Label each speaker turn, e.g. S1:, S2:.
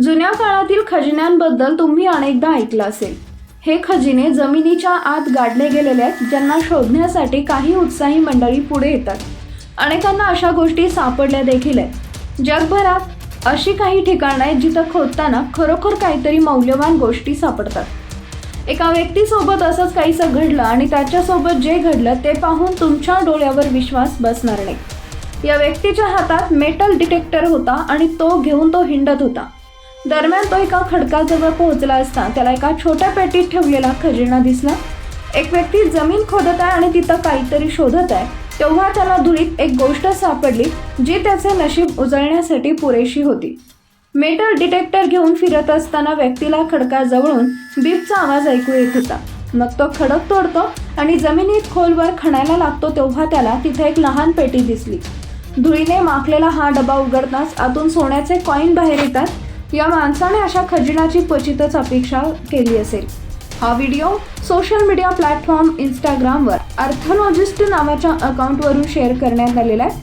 S1: जुन्या काळातील खजिन्यांबद्दल तुम्ही अनेकदा ऐकलं असेल. हे खजिने जमिनीच्या आत गाडले गेलेले आहेत ज्यांना शोधण्यासाठी काही उत्साही मंडळी पुढे येतात. अनेकांना अशा गोष्टी सापडल्या देखील आहेत. जगभरात अशी काही ठिकाणं आहेत जिथं खोदताना खरोखर काहीतरी मौल्यवान गोष्टी सापडतात. एका व्यक्तीसोबत असंच काहीसं घडलं आणि त्याच्यासोबत जे घडलं ते पाहून तुमच्या डोळ्यावर विश्वास बसणार नाही. या व्यक्तीच्या हातात मेटल डिटेक्टर होता आणि तो घेऊन तो हिंडत होता. दरम्यान तो एका खडकाजवळ पोहोचला असता त्याला एका छोट्या पेटीत ठेवलेला खजिना दिसला. एक व्यक्ती जमीन खोदत आहे आणि तिथं काहीतरी शोधत आहे. तेव्हा त्याला धुळीत एक गोष्ट सापडली जी त्याचे नशीब उजळण्यासाठी पुरेशी होती. मेटल डिटेक्टर घेऊन फिरत असताना व्यक्तीला खडकाजवळून बीपचा आवाज ऐकू येत होता. मग तो खडक तोडतो आणि जमिनीत खोलवर खणायला लागतो तेव्हा त्याला तिथे एक लहान पेटी दिसली. धुळीने माखलेला हा डबा उघडताच आतून सोन्याचे कॉईन बाहेर येतात या माणसाने अशा खजिनाची क्वचितच अपेक्षा केली असेल. हा व्हिडिओ सोशल मीडिया प्लॅटफॉर्म इंस्टाग्रामवर अर्थलॉजिस्ट नावाच्या अकाउंटवरून शेअर करण्यात आलेला आहे.